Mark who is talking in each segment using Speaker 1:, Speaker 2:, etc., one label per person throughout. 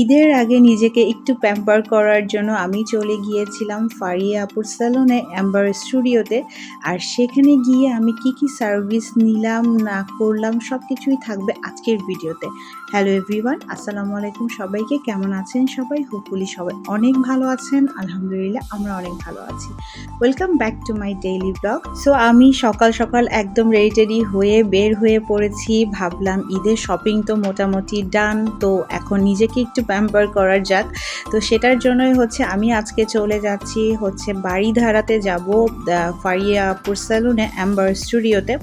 Speaker 1: ঈদের আগে নিজেকে একটু প্যাম্পার করার জন্য আমি চলে গিয়েছিলাম ফারিয়া আপুর স্যালনে অ্যাম্বার স্টুডিওতে আর সেখানে গিয়ে আমি কি কি সার্ভিস নিলাম, না করলাম সব কিছুই থাকবে আজকের ভিডিওতে হ্যালো এভরিওয়ান আসসালামু আলাইকুম সবাইকে। কেমন আছেন সবাই? হোপফুলি সবাই অনেক ভালো আছেন। আলহামদুলিল্লাহ আমরা অনেক ভালো আছি। Welcome back to my daily blog so আমি সকাল সকাল একদম রেডি হয়ে বের হয়ে পড়েছি। ভাবলাম ঈদের শপিং তো মোটামুটি ডান তো এখন নিজেকে একটু প্যাম্পার করার যাক। তো সেটার জন্যই হচ্ছে আমি আজকে চলে যাচ্ছি হচ্ছে বাড়িধারাতে যাব ফারিয়া আপুর স্যালুনে অ্যাম্বার স্টুডিওতে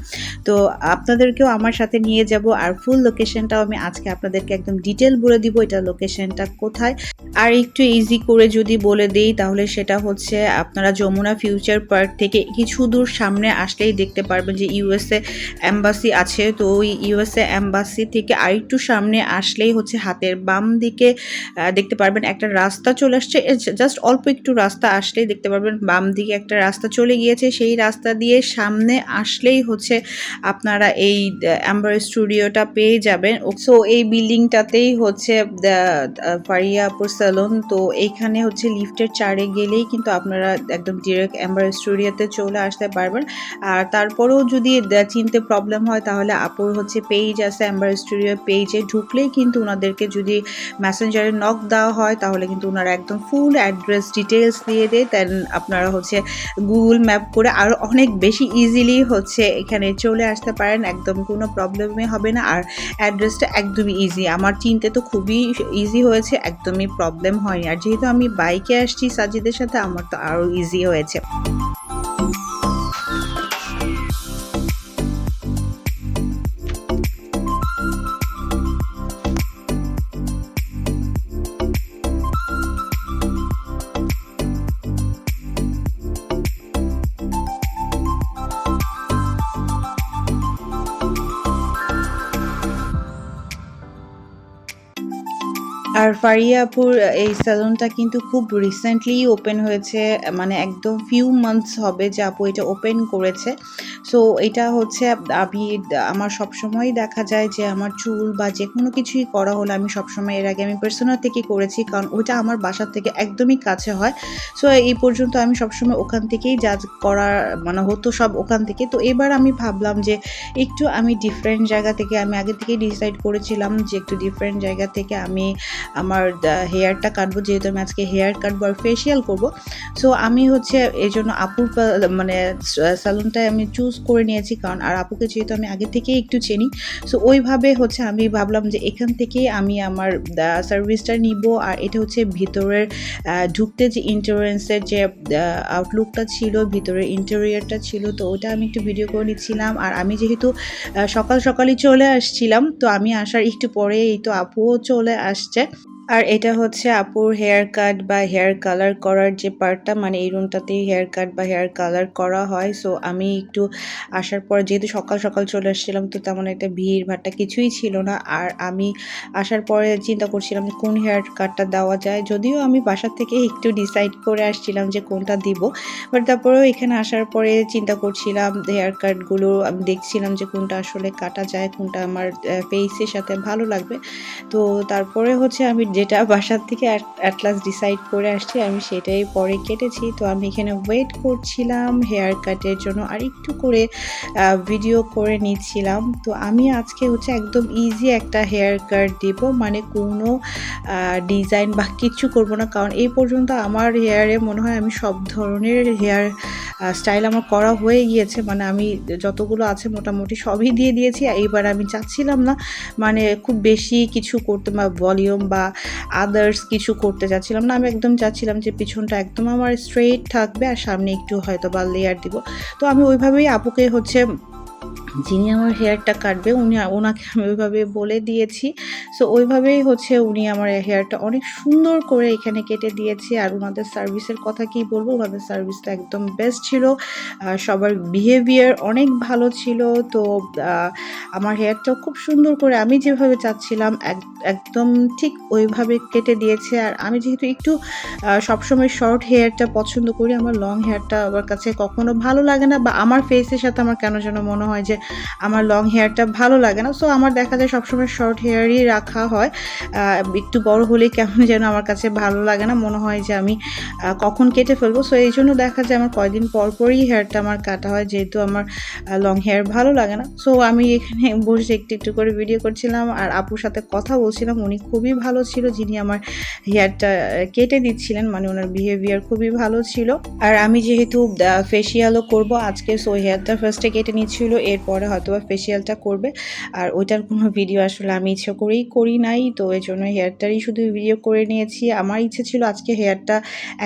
Speaker 1: তো আপনাদেরকেও আমার সাথে নিয়ে যাব আর ফুল লোকেশনটাও আমি আজকে আপনাদেরকে একদম ডিটেল বলে দিব এটা লোকেশনটা কোথায়। আর একটু ইজি করে যদি বলে দেই তাহলে সেটা হচ্ছে আপনারা যমুনা ফিউচার পার্ক থেকে কিছু দূর সামনে আসলেই দেখতে পারবেন যে ইউএসএ অ্যাম্বাসি আছে। তো ওই ইউএসএ অ্যাম্বাসি থেকে আরেকটু সামনে আসলেই হচ্ছে হাতের বাম দিকে দেখতে পারবেন একটা রাস্তা চলে আসছে। জাস্ট অল্প একটু রাস্তা আসলেই দেখতে পারবেন বাম দিকে একটা রাস্তা চলে গিয়েছে। সেই রাস্তা দিয়ে সামনে আসলেই হচ্ছে আপনারা এই অ্যাম্বার স্টুডিওটা পেয়ে যাবেন। সো এই বিল্ডিংটাতেই হচ্ছে ফারিয়াপুর স্যালন তো এইখানে হচ্ছে লিফটের চারে গেলেই কিন্তু আপনারা একদম ডিরেক্ট অ্যাম্বার স্টুডিওতে চলে আসতে পারবেন। আর তারপরেও যদি চিনতে প্রবলেম হয় তাহলে আপুর হচ্ছে পেজ আছে অ্যাম্বার স্টুডিও পেজে ঢুকলেই কিন্তু ওনাদেরকে যদি মেসেঞ্জারে নক দেওয়া হয়, তাহলে কিন্তু ওনারা একদম ফুল অ্যাড্রেস ডিটেলস দিয়ে দেয়। দেন আপনারা হচ্ছে গুগল ম্যাপ করে আরও অনেক বেশি ইজিলি হচ্ছে এখানে চলে আসতে পারেন, একদম কোনো প্রবলেমই হবে না। আর অ্যাড্রেসটা একদমই ইজি আমার চিনতে তো খুবই ইজি হয়েছে, একদমই প্রবলেম হয়নি। আর যেহেতু আমি বাইকে আসছি সাজিদের সাথে, আমার তো আরও ইজি হয়েছে। আর ফারিয়াপুর, এই স্যালনটা কিন্তু খুব রিসেন্টলি ওপেন হয়েছে মানে একদম ফিউ মান্থস হবে যে আপু এটা ওপেন করেছে। সো এটা হচ্ছে আমি, আমার সবসময় দেখা যায় যে আমার চুল বা যে কোনো কিছুই করা হলে আমি সবসময় এর আগে আমি পার্সোনাল থেকে করেছি, কারণ ওইটা আমার বাসার থেকে একদমই কাছে হয়। সো এই পর্যন্ত আমি সবসময় ওখান থেকেই যা করার মানে হতো সব ওখান থেকে। তো এবার আমি ভাবলাম যে একটু আমি ডিফারেন্ট জায়গা থেকে, আমি আগে থেকেই ডিসাইড করেছিলাম যে একটু ডিফারেন্ট জায়গা থেকে আমি আমার হেয়ারটা কাটবো, যেহেতু আমি আজকে হেয়ার কাটবো আর ফেসিয়াল করব। সো আমি হচ্ছে এই জন্য আপুর মানে স্যালুনটাই আমি চুজ করে নিয়েছি, কারণ আর আপুকে যেহেতু আমি আগে থেকেই একটু চিনি। সো ওইভাবে হচ্ছে আমি ভাবলাম যে এখান থেকেই আমি আমার সার্ভিসটা নিব। আর এটা হচ্ছে ভিতরের ঢুকতে যে ইন্টারেন্সের যে আউটলুকটা ছিল, ভিতরের ইন্টেরিয়ারটা ছিল, তো ওটা আমি একটু ভিডিও করে নিচ্ছিলাম। আর আমি যেহেতু সকাল সকালই চলে আসছিলাম, তো আমি আসার একটু পরে এই তো আপুও চলে আসছে। আর এটা হচ্ছে আপুর হেয়ার কাট বা হেয়ার কালার করার যে পার্টটা মানে এই রুমটাতেই হেয়ার কাট বা হেয়ার কালার করা হয়। সো আমি একটু আসার পর যেহেতু সকাল সকাল চলে আসছিলাম, তো তেমন একটা ভিড় ভাট্টা কিছুই ছিল না। আর আমি আসার পরে চিন্তা করছিলাম কোন হেয়ার কাটটা দেওয়া যায়। যদিও আমি বাসা থেকে একটু ডিসাইড করে আসছিলাম যে কোনটা দিব। বাট তারপরেও এখানে আসার পরে চিন্তা করছিলাম হেয়ার কাটগুলো আমি দেখছিলাম যে কোনটা আসলে কাটা যায়, কোনটা আমার ফেসের সাথে ভালো লাগবে। তো তারপরে হচ্ছে আমি যেটা বাসার থেকে অ্যাটলাস ডিসাইড করে আসছি, আমি সেটাই পরে কেটেছি। তো আমি এখানে ওয়েট করছিলাম হেয়ার কাটের জন্য আর একটু করে ভিডিও করে নিচ্ছিলাম। তো আমি আজকে হচ্ছে একদম ইজি একটা হেয়ার কাট দিব মানে কোনো ডিজাইন বা কিছু করব না। কারণ এই পর্যন্ত আমার হেয়ারে মনে হয় আমি সব ধরনের হেয়ার স্টাইল আমার করা হয়ে গিয়েছে মানে আমি যতগুলো আছে মোটামুটি সবই দিয়ে দিয়েছি এইবার আমি চাচ্ছিলাম না মানে খুব বেশি কিছু করতে বা ভলিউম বা আদার্স কিছু করতে চাচ্ছিলাম না, আমি একদম চাচ্ছিলাম যে পিছনটা একদম আমার স্ট্রেট থাকবে, আর সামনে একটু হয়তো বা লেয়ার দিব। তো আমি ওইভাবেই আপুকে হচ্ছে যিনি আমার হেয়ারটা কাটবে, উনি ওনাকে আমি ওইভাবে বলে দিয়েছি। সো ওইভাবেই হচ্ছে উনি আমার হেয়ারটা অনেক সুন্দর করে এখানে কেটে দিয়েছে। আর ওনাদের সার্ভিসের কথা কি বলব? ওনাদের সার্ভিসটা একদম বেস্ট ছিল। সবার বিহেভিয়ার অনেক ভালো ছিল। তো আমার হেয়ারটা খুব সুন্দর করে আমি যেভাবে চাচ্ছিলাম, এক- একদম ঠিক ওইভাবে কেটে দিয়েছে। আর আমি যেহেতু একটু সবসময় শর্ট হেয়ারটা পছন্দ করি, আমার লং হেয়ারটা আমার কাছে কখনো ভালো লাগে না। বা আমার ফেসের সাথে আমার কেন যেন মনে হয় যে আমার লং হেয়ারটা ভালো লাগে না। সো আমার দেখা যায় সবসময় শর্ট হেয়ারই রাখা হয়। একটু বড় হলেই কেমন যেন আমার কাছে ভালো লাগে না। মনে হয় যে আমি কখন কেটে ফেলব। সো এই জন্য দেখা যায় আমার কয়দিন পর পরই হেয়ারটা আমার কাটা হয়, যেহেতু আমার লং হেয়ার ভালো লাগে না। সো আমি এখানে বসে একটু একটু করে ভিডিও করছিলাম আর আপুর সাথে কথা বলছিলাম। উনি খুবই ভালো ছিল, যিনি আমার হেয়ারটা কেটে দিচ্ছিলেন মানে ওনার বিহেভিয়ার খুবই ভালো ছিল। আর আমি যেহেতু ফেসিয়ালও করব, আজকে সো হেয়ারটা ফার্স্টে কেটে নিচ্ছিল। এরপরে হয়তো বা ফেসিয়ালটা করবে। আর ওইটার কোনো ভিডিও আসলে আমি ইচ্ছে করেই করি নাই, তো এই জন্য হেয়ারটারই শুধু ভিডিও করে নিয়েছি। আমার ইচ্ছে ছিল আজকে হেয়ারটা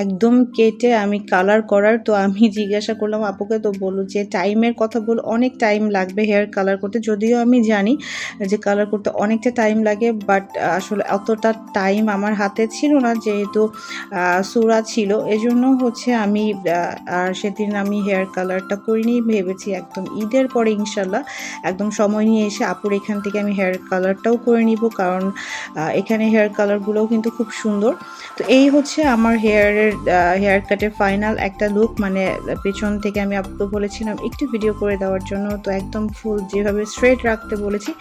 Speaker 1: একদম কেটে আমি কালার করার, তো আমি জিজ্ঞাসা করলাম, আপুকে তো বলল যে টাইমের কথা বল, অনেক টাইম লাগবে হেয়ার কালার করতে। যদিও আমি জানি যে কালার করতে অনেকটা টাইম লাগে বাট আসলে অতটা টাইম আমার হাতে ছিল না, যেহেতু সুরা ছিল। এজন্য হচ্ছে আমি আর সেদিন আমি হেয়ার কালারটা করিনি, ভেবেছি একদম ঈদের পরে ইনশাল্লাহ একদম সময় নিয়ে এসে আপুর এখান থেকে আমি হেয়ার কালারটাও করে নিব কারণ এখানে হেয়ার কালারগুলোও কিন্তু খুব সুন্দর। তো এই হচ্ছে আমার হেয়ারের হেয়ার কাটের ফাইনাল একটা লুক মানে পেছন থেকে আমি আপুকে বলেছিলাম একটু ভিডিও করে দেওয়ার জন্য। তো একদম ফুল যেভাবে স্ট্রেট রাখতে বলেছি,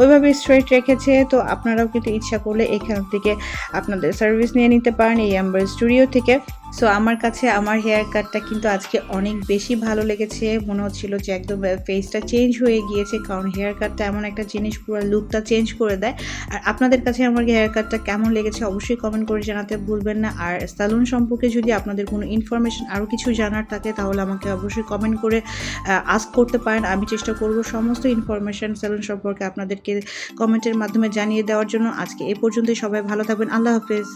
Speaker 1: ওইভাবে স্ট্রেট রেখেছে। তো আপনারাও কিন্তু ইচ্ছা করলে এখান থেকে আপনাদের সার্ভিস নিয়ে নিতে পারেন এই অ্যাম্বার স্টুডিও থেকে। সো আমার কাছে আমার হেয়ার কাটটা কিন্তু আজকে অনেক বেশি ভালো লেগেছে। মনে হচ্ছিল যে একদম ফেসটা চেঞ্জ হয়ে গিয়েছে, কারণ হেয়ার কাটটা এমন একটা জিনিস, পুরো লুকটা চেঞ্জ করে দেয়। আর আপনাদের কাছে আমার হেয়ার কাটটা কেমন লেগেছে অবশ্যই কমেন্ট করে জানাতে ভুলবেন না। আর স্যালুন সম্পর্কে যদি আপনাদের কোনো ইনফরমেশন আরও কিছু জানার থাকে, তাহলে আমাকে অবশ্যই কমেন্ট করে আস্ক করতে পারেন। আমি চেষ্টা করব সমস্ত ইনফরমেশন স্যালুন সম্পর্কে আপনাদেরকে কমেন্টের মাধ্যমে জানিয়ে দেওয়ার জন্য। আজকে এ পর্যন্তই, সবাই ভালো থাকবেন। আল্লাহ হাফেজ।